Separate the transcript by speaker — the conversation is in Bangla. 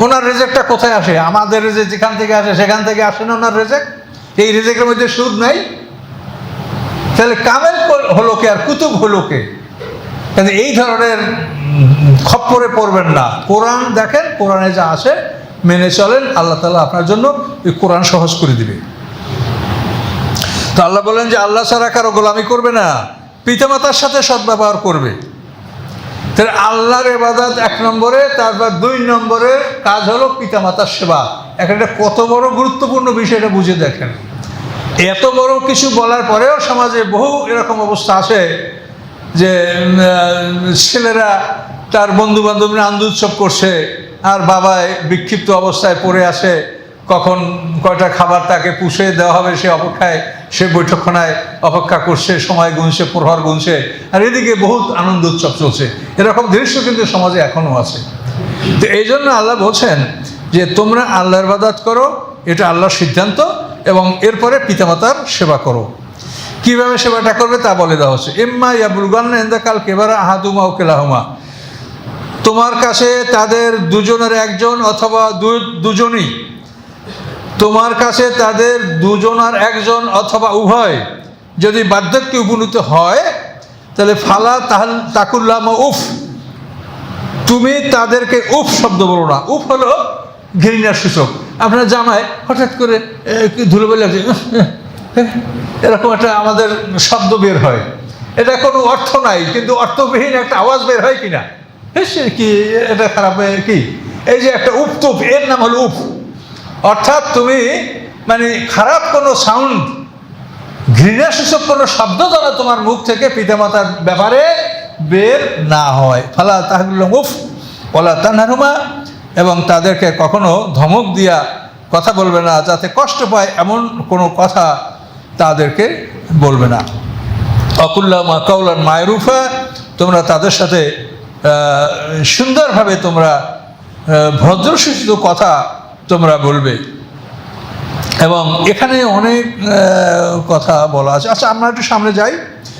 Speaker 1: ওনার রেজেক্টটা কোথায় আসে? আমাদের রেজেক যেখান থেকে আসে, সেখান থেকে আসে না ওনার রেজেক এই রেজেকের মধ্যে সুদ নাই? তাহলে কামেল হলো কে আর কুতুব হলো কে? কিন্তু এই ধরনের খপ্পরে পড়বেন না। কোরআন দেখেন, কোরআনে যা আসে, মেনে চলেন, আল্লাহ তালা আপনার জন্য ওই কোরআন সহজ করে দিবে। তো আল্লাহ বলেন যে, আল্লাহ ছাড়া কারও গোলামি করবে না। পিতামাতার সাথে সদ্ব্যবহার করবে। তাহলে আল্লাহর এবাদত এক নম্বরে, তারপর দুই নম্বরে কাজ হলো পিতামাতার সেবা। একটা কত বড় গুরুত্বপূর্ণ বিষয়টা বুঝে দেখেন। এত বড় কিছু বলার পরেও সমাজে বহু এরকম অবস্থা আছে যে ছেলেরা তার বন্ধু বান্ধব আনন্দ উৎসব করছে, আর বাবায় বিক্ষিপ্ত অবস্থায় পড়ে আসে কখন কয়টা খাবার তাকে পুষে দেওয়া হবে সে অপেক্ষায় সে বৈঠকখানায় অপেক্ষা করছে, সময় গুনছে, প্রহর গুনছে, আর এদিকে বহুত আনন্দ উৎসব চলছে। এরকম দৃশ্য কিন্তু সমাজে এখনও আছে। তো এই জন্য আল্লাহ বলছেন যে, তোমরা আল্লাহর বাদাত করো, এটা আল্লাহর সিদ্ধান্ত, এবং এরপরে পিতামাতার সেবা করো। কীভাবে সেবাটা করবে তা বলে দেওয়া হচ্ছে। এম্মা ইয়াবুলগান এন্দাকাল কেবারা আহাদুমা ও কেলাহুমা। তোমার কাছে তাদের দুজনের একজন অথবা দুজনই তোমার কাছে তাদের দুজনার একজন অথবা উভয় যদি বার্ধক্যে উপনীত হয় তাহলে ফালা তাহল তাকুল্লাম উফ। তুমি তাদেরকে উফ শব্দ বলো না। উফ হলো ঘৃণার সূচক। আপনার জামায় হঠাৎ করে ধুলো বেলে এরকম একটা আমাদের শব্দ বের হয়। এটা কোনো অর্থ নাই কিন্তু অর্থবিহীন একটা আওয়াজ বের হয় কিনা? হেস, কি এটা খারাপ কি? এই যে একটা উপ এর নাম হলো উপ অর্থাৎ তুমি মানে খারাপ কোনো সাউন্ড ঘৃণাসূচক কোনো শব্দ যেন তোমার মুখ থেকে পিতামাতার ব্যাপারে বের না হয়। ফালা তাহলে মুফ ওলা তানহারুমা এবং তাদেরকে কখনো ধমক দিয়া কথা বলবে না, যাতে কষ্ট পায় এমন কোনো কথা তাদেরকে বলবে না। অকুল্লামা কৌলান মায়রুফা, তোমরা তাদের সাথে সুন্দরভাবে তোমরা ভদ্রসূচিত কথা তোমরা বলবে। এবং এখানে অনেক কথা বলা আছে। আচ্ছা আমরা একটু সামনে যাই।